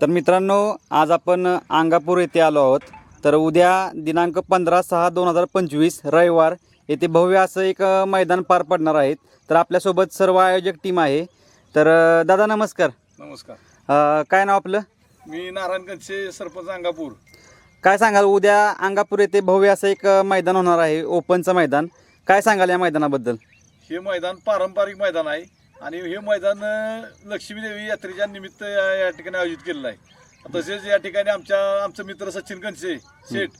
तर मित्रांनो आज आपण अंगापूर येथे आलो आहोत. तर उद्या दिनांक पंधरा सहा दोन हजार पंचवीस रविवार येथे भव्य असं एक मैदान पार पडणार आहेत तर आपल्यासोबत सर्व आयोजक टीम आहे. तर दादा नमस्कार. नमस्कार. अ, काय नाव आपलं? मी नारायण कंचे सरपंच अंगापूर. काय सांगाल उद्या अंगापूर येथे भव्य असं एक मैदान होणार आहे ओपनचं मैदान. काय सांगाल या मैदानाबद्दल? हे मैदान पारंपरिक मैदान आहे. आणि हे मैदान अं, लक्ष्मी देवी यात्रेच्या निमित्त या या ठिकाणी आयोजित केलेलं आहे. तसेच या ठिकाणी आमच्या आमचे मित्र सचिन कणसे शेठ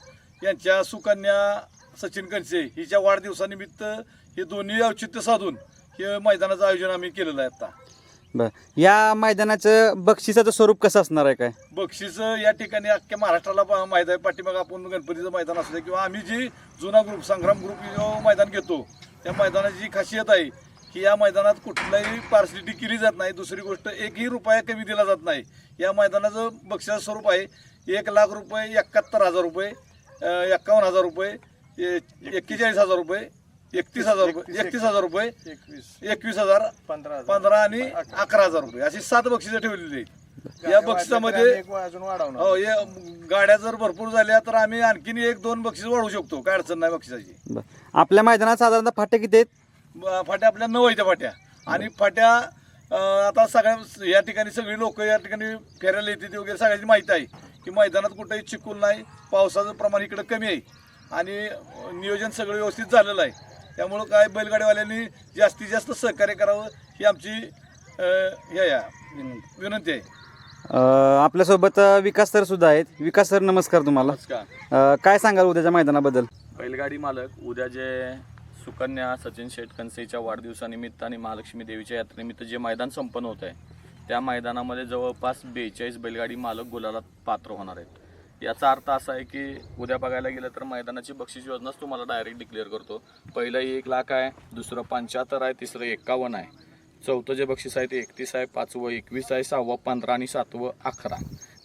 यांच्या सुकन्या सचिन कणसे हिच्या वाढदिवसानिमित्त हे दोन्ही औचित्य साधून हे मैदानाचं आयोजन आम्ही केलेलं आहे आता. बरं. या मैदानाचं बक्षिसाचं स्वरूप कसं असणार आहे काय? बक्षीस या ठिकाणी अख्ख्या महाराष्ट्राला माहीत आहे. पाठीमाग आपण गणपतीचं मैदान असलं किंवा आम्ही जी जुना ग्रुप संग्राम ग्रुप जो मैदान घेतो त्या मैदानाची जी खासियत आहे की या मैदानात कुठलाही पार्सलिटी केली जात नाही दुसरी गोष्ट एकही रुपया कमी दिला जात नाही. या मैदानाचं बक्षीस स्वरूप आहे एक लाख रुपये एकाहत्तर हजार रुपये एक्कावन्न हजार रुपये एक्केचाळीस हजार रुपये एकतीस हजार रुपये एकतीस हजार रुपये एकवीस हजार पंधरा पंधरा आणि अकरा हजार. रुपये. अशी सात बक्षिसं ठेवलेली आहेत. या बक्षिसामध्ये एक अजून वाढवणार. हो हे गाड्या जर भरपूर झाल्या तर आम्ही आणखीन एक दोन बक्षीस वाढवू शकतो. काय अडचण नाही बक्षिसाची. आपल्या मैदानात साधारणतः फाटे किती आहेत. फाट्या आपल्या त्या फाट्या. आणि फाट्या आता सगळ्या या ठिकाणी सगळी लोक या ठिकाणी फिरायला येते वगैरे सगळ्याची माहिती आहे. की मैदानात कुठेही चिकूल नाही पावसाचं प्रमाण इकडं कमी आहे. आणि नियोजन सगळं व्यवस्थित झालेलं आहे. त्यामुळं काय बैलगाडीवाल्यांनी जास्तीत जास्त सहकार्य करावं ही आमची हे या विनंती आहे. आपल्यासोबत विकास सर सुद्धा आहेत. विकास सर नमस्कार तुम्हाला. काय सांगाल उद्याच्या मैदानाबद्दल? बैलगाडी मालक उद्या जे सुकन्या सचिन शेठ कनसेच्या वाढदिवसानिमित्त आणि महालक्ष्मी देवीच्या यात्रेनिमित्त जे मैदान संपन्न होत आहे त्या मैदानामध्ये जवळपास बेचाळीस बैलगाडी मालक गुलालात पात्र होणार आहेत. याचा अर्थ असा आहे की उद्या बघायला गेलं तर मैदानाची बक्षीस योजनाच तुम्हाला डायरेक्ट डिक्लेअर करतो. पहिलं एक लाख आहे दुसरं पंच्याहत्तर आहे तिसरं एक्कावन्न आहे. चौथं जे बक्षीस आहे ते एकतीस आहे पाचवं एकवीस आहे सहावं पंधरा आणि सातवं अकरा.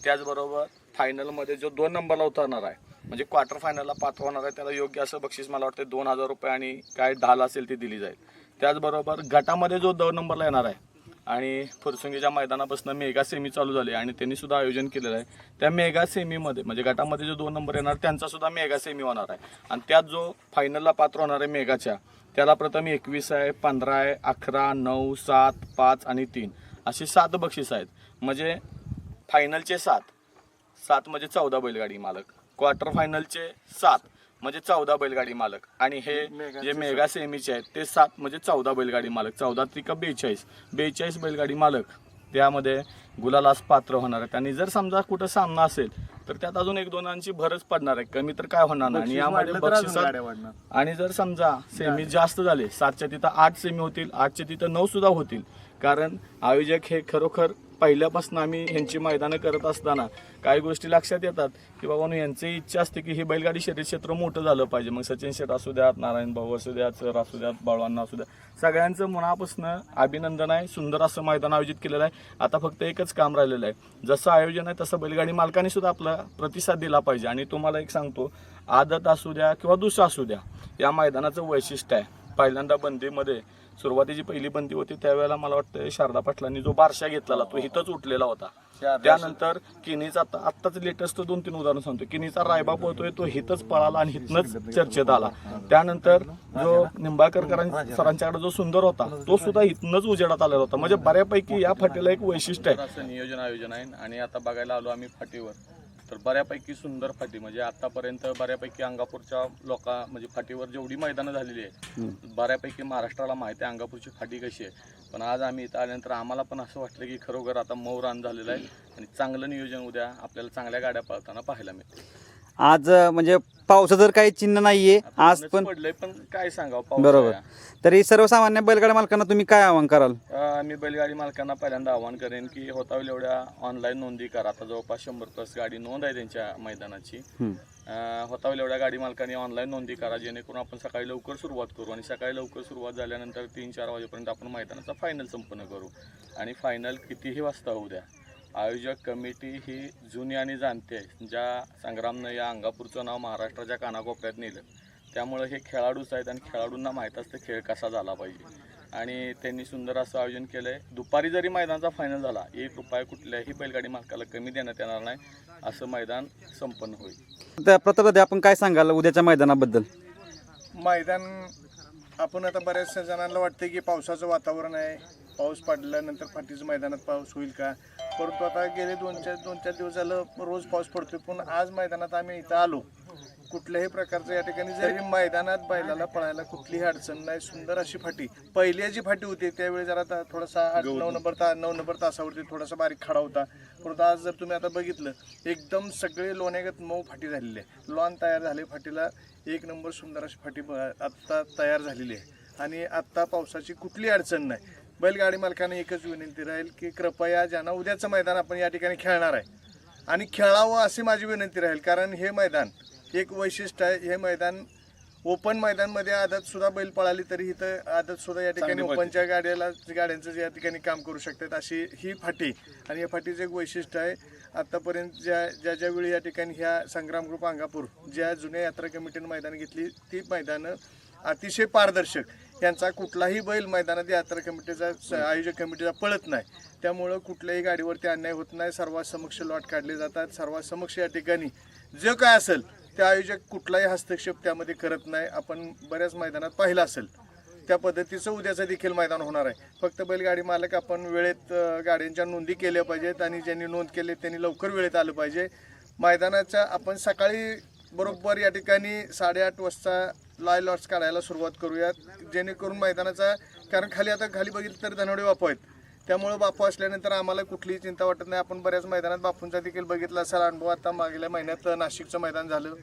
त्याचबरोबर फायनलमध्ये जो दोन नंबरला उतरणार आहे म्हणजे क्वार्टर फायनलला पात्र होणार आहे त्याला योग्य असं बक्षीस मला वाटतं दोन हजार रुपये आणि काय ढाल असेल ती दिली जाईल. त्याचबरोबर गटामध्ये जो दोन नंबरला येणार आहे आणि फुरसुंगीच्या मैदानापासून मेगा सेमी चालू झाली आणि त्यांनी सुद्धा आयोजन केलेलं आहे त्या मेगा सेमीमध्ये म्हणजे गटामध्ये जो दोन नंबर येणार त्यांचा सुद्धा मेगा सेमी होणार आहे. आणि त्यात जो फायनलला पात्र होणार आहे मेगाच्या त्याला प्रथम एकवीस आहे पंधरा आहे अकरा नऊ सात पाच आणि तीन अशी सात बक्षीस आहेत. म्हणजे फायनलचे सात सात म्हणजे चौदा बैलगाडी मालक. क्वार्टर फायनलचे सात म्हणजे चौदा बैलगाडी मालक. आणि हे जे मेगा सेमीचे आहेत ते सात म्हणजे चौदा बैलगाडी मालक. चौदा त्रिका बेचाळीस. बेचाळीस बैलगाडी मालक. त्यामध्ये गुलालास पात्र होणार आहेत. आणि जर समजा कुठं सामना असेल तर त्यात अजून एक दोनांची भरच पडणार आहे कमी तर काय होणार नाही. आणि यामध्ये आणि जर समजा सेमी जास्त झाले सातच्या तिथं आठ सेमी होतील आठच्या तिथं नऊ सुद्धा होतील. कारण आयोजक हे खरोखर पहिल्यापासून आम्ही ह्यांची मैदानं करत असताना काही गोष्टी लक्षात येतात की बाबा यांची इच्छा असते की हे बैलगाडी शरीर क्षेत्र मोठं झालं पाहिजे. मग सचिन शेठ असू द्यात नारायण भाऊ असू द्यात सर असू द्यात बाळवांना असू द्या सगळ्यांचं मनापासून अभिनंदन आहे. सुंदर असं मैदान आयोजित केलेलं आहे. आता फक्त एकच काम राहिलेलं आहे. जसं आयोजन आहे तसं बैलगाडी मालकाने सुद्धा आपला प्रतिसाद दिला पाहिजे. आणि तुम्हाला एक सांगतो आदत असू द्या किंवा दुसरा असू द्या या मैदानाचं वैशिष्ट्य आहे. पहिल्यांदा बंदीमध्ये सुरुवातीची पहिली बंदी होती त्यावेळेला मला वाटतं शारदा पाटलांनी जो बारशा घेतलेला तो इथंच उठलेला होता. त्यानंतर किनीचा आता आत्ताच लेटेस्ट दोन तीन उदाहरण सांगतो किनीचा रायबा पळतोय तो हिथंच पळाला आणि हिथनच चर्चेत आला. त्यानंतर जो निंबाळकर सरांच्याकडे जो सुंदर होता तो सुद्धा इथनच उजेडात आलेला होता. म्हणजे बऱ्यापैकी या फाटीला एक वैशिष्ट्य आहे. असं नियोजन आयोजन आहे आणि आता बघायला आलो आम्ही फाटीवर. तर बऱ्यापैकी सुंदर फाटी. म्हणजे आतापर्यंत बऱ्यापैकी अंगापूरच्या लोका म्हणजे फाटीवर जेवढी मैदानं झालेली आहेत बऱ्यापैकी महाराष्ट्राला माहिती आहे अंगापूरची फाटी कशी आहे. पण आज आम्ही इथं आल्यानंतर आम्हाला पण असं वाटलं की खरोखर आता मऊ रान झालेलं आहे. आणि चांगलं नियोजन उद्या आपल्याला चांगल्या गाड्या पळताना पाहायला मिळते आज म्हणजे पावसाचं तर काही चिन्ह नाहीये. आज पण पडलंय पण काय सांगावं पाऊस बरोबर. आहे. तरी सर्वसामान्य बैलगाड्या मालकांना तुम्ही काय आवाहन कराल? अं, मी बैलगाडी मालकांना पहिल्यांदा आवाहन करेन की होता होईल एवढ्या ऑनलाईन नोंदी करा. आता जवळपास शंभर प्लस गाडी नोंद आहे त्यांच्या मैदानाची. हम्म. अं, होता होईल एवढ्या गाडी मालकांनी ऑनलाईन नोंदी करा जेणेकरून आपण सकाळी लवकर सुरुवात करू आणि सकाळी लवकर सुरुवात झाल्यानंतर तीन चार वाजेपर्यंत आपण मैदानाचा फायनल संपन्न करू. आणि फायनल कितीही वाजता होऊ द्या. आयोजक कमिटी ही जुनी आणि जाणती आहे ज्या संग्रामनं या अंगापूरचं नाव महाराष्ट्राच्या कानाकोपऱ्यात नेलं. त्यामुळे हे खेळाडूच आहेत आणि खेळाडूंना माहीत असतं खेळ कसा झाला पाहिजे. आणि त्यांनी सुंदर असं आयोजन केलं आहे दुपारी जरी मैदानाचा फायनल झाला एक रुपया कुठल्याही बैलगाडी मालकाला कमी देण्यात येणार नाही असं मैदान संपन्न होईल. त्या प्रताप आपण काय सांगाल उद्याच्या मैदानाबद्दल? मैदान आपण आता बऱ्याचशा जणांना वाटते की पावसाचं वातावरण आहे. पाऊस पडल्यानंतर फाटीचं मैदानात पाऊस होईल का? परंतु आता गेले दोन चार दोन चार दिवस झालं रोज पाऊस पडतोय. पण आज मैदानात आम्ही इथं आलो. कुठल्याही प्रकारचं या ठिकाणी जरी मैदानात बैलाला पळायला कुठलीही अडचण नाही सुंदर अशी फाटी. पहिली जी फाटी होती त्यावेळी जरा थोडासा आठ नऊ नंबर ता नऊ नंबर तासावरती थोडासा बारीक खडा होता. परंतु आज जर तुम्ही आता बघितलं एकदम सगळे लोण्यागत मऊ फाटी झालेली आहे. लॉन तयार झाले फाटीला एक नंबर सुंदर अशी फाटी आत्ता तयार झालेली आहे. आणि आत्ता पावसाची कुठली अडचण नाही. बैलगाडी मालकाने एकच विनंती राहील की कृपया ज्यांना उद्याचं मैदान आपण या ठिकाणी खेळणार आहे आणि खेळावं अशी माझी विनंती राहील. कारण हे मैदान एक वैशिष्ट्य आहे. हे मैदान ओपन मैदानमध्ये आदत सुद्धा बैल पळाली तरी इथं आदत सुद्धा या ठिकाणी. ओपनच्या गाड्याला गाड्यांचं या ठिकाणी काम करू शकतात अशी ही फाटी. आणि या फाटीचं एक वैशिष्ट्य आहे आतापर्यंत ज्या ज्या ज्या वेळी या ठिकाणी ह्या संग्राम ग्रुप अंगापूर ज्या जुन्या यात्रा कमिटीने मैदान घेतली ती मैदानं अतिशय पारदर्शक यांचा कुठलाही बैल मैदानात यात्रा कमिटीचा स- आयोजक कमिटीचा पळत नाही. त्यामुळं कुठल्याही गाडीवरती अन्याय होत नाही. सर्वांसमक्ष लॉट काढले जातात. सर्वांसमक्ष या ठिकाणी जे काय असेल ते आयोजक कुठलाही हस्तक्षेप त्यामध्ये करत नाही. आपण बऱ्याच मैदानात पाहिलं असेल. त्या पद्धतीचं उद्याचं देखील मैदान होणार आहे. फक्त बैलगाडी मालक आपण वेळेत गाड्यांच्या नोंदी केल्या पाहिजेत आणि ज्यांनी नोंद केली त्यांनी लवकर वेळेत आलं पाहिजे. मैदानाच्या आपण सकाळी बरोबर या ठिकाणी साडेआठ वाजता लाय लॉट्स काढायला सुरुवात करूयात. जेणेकरून मैदानाचा कारण खाली आता खाली बघितलं तर धनवडे बापू आहेत. त्यामुळे बापू असल्यानंतर आम्हाला कुठलीही चिंता वाटत नाही. आपण बऱ्याच मैदानात बापूंचा देखील बघितला असाल. अनुभव आता मागल्या महिन्यात नाशिकचं मैदान झालं.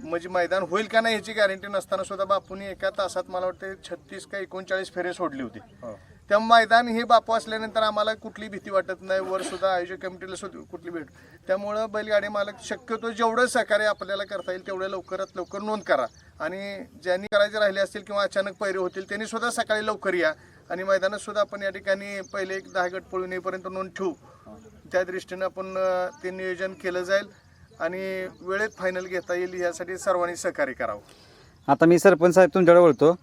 म्हणजे मैदान होईल का नाही याची गॅरंटी नसताना सुद्धा बापूंनी एका तासात मला वाटते छत्तीस का एकोणचाळीस फेरे सोडली होती. हो. त्या मैदान हे बापू असल्यानंतर आम्हाला कुठली भीती वाटत नाही. वर सुद्धा आयोजक कमिटीला सुद्धा कुठली भेट. त्यामुळं बैलगाडी मालक शक्यतो जेवढं सहकार्य आपल्याला करता येईल तेवढं लवकरात लवकर नोंद करा. आणि ज्यांनी करायचे राहिले असतील किंवा अचानक पैरे होतील त्यांनी सुद्धा सकाळी लवकर या. आणि मैदानात सुद्धा आपण या ठिकाणी पहिले एक दहा गट पळून येईपर्यंत नोंद ठेवू. त्या दृष्टीनं आपण ते नियोजन केलं जाईल आणि वेळेत फायनल घेता येईल यासाठी सर्वांनी सहकार्य करावं. आता मी सरपंच साहेब तुमच्याकडे बोलतो.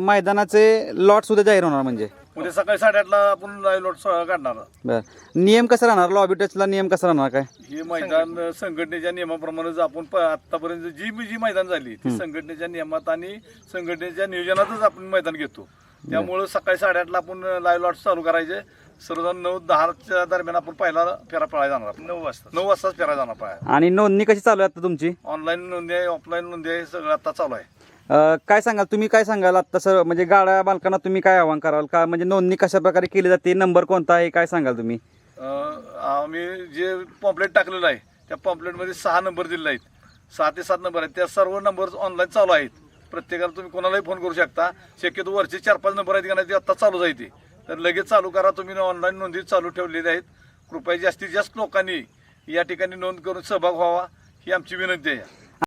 मैदानाचे लॉट सुद्धा जाहीर होणार म्हणजे? उद्या सकाळी साडेआठला आपण लाईव्ह लॉट काढणार. बर. नियम कसा राहणार? लॉबी टचला नियम कसा राहणार काय? हे मैदान संघटनेच्या नियमाप्रमाणे आपण प- आतापर्यंत जी जी मैदान झाली ती संघटनेच्या नियमात आणि संघटनेच्या नियोजनातच आपण मैदान घेतो. त्यामुळं सकाळी साडेआठला आपण लाईव्ह लॉट चालू करायचे. सर्वजण नऊ दहाच्या दरम्यान आपण पहिला फेरा पळायला जाणार आपण. नऊ वाजता. नऊ वाजताच फेरा जाणार पाहायला आणि नोंदणी कशी चालू आहे आता तुमची? ऑनलाईन नोंदी आहे ऑफलाईन नोंदी आहे सगळं आता चालू आहे. काय सांगाल? तुम्ही काय सांगाल आता सर? म्हणजे गाड्या मालकांना तुम्ही काय आव्हान कराल? का म्हणजे नोंदणी कशा प्रकारे केली जाते? नंबर कोणता आहे? काय सांगाल तुम्ही? अं, आम्ही जे पॉम्पलेट टाकलेलं आहे त्या पॉम्पलेटमध्ये सहा नंबर दिलेले आहेत. सहा ते सात नंबर आहेत. त्या सर्व नंबर ऑनलाईन चालू आहेत. प्रत्येकाला तुम्ही कोणालाही फोन करू शकता. शक्यतो वरचे चार पाच नंबर आहेत की नाही ते आत्ता चालूच आहे ते. तर लगेच चालू करा. तुम्ही ऑनलाईन नोंदी चालू ठेवलेल्या आहेत. कृपया जास्तीत जास्त लोकांनी या ठिकाणी नोंद करून सहभाग व्हावा ही आमची विनंती आहे.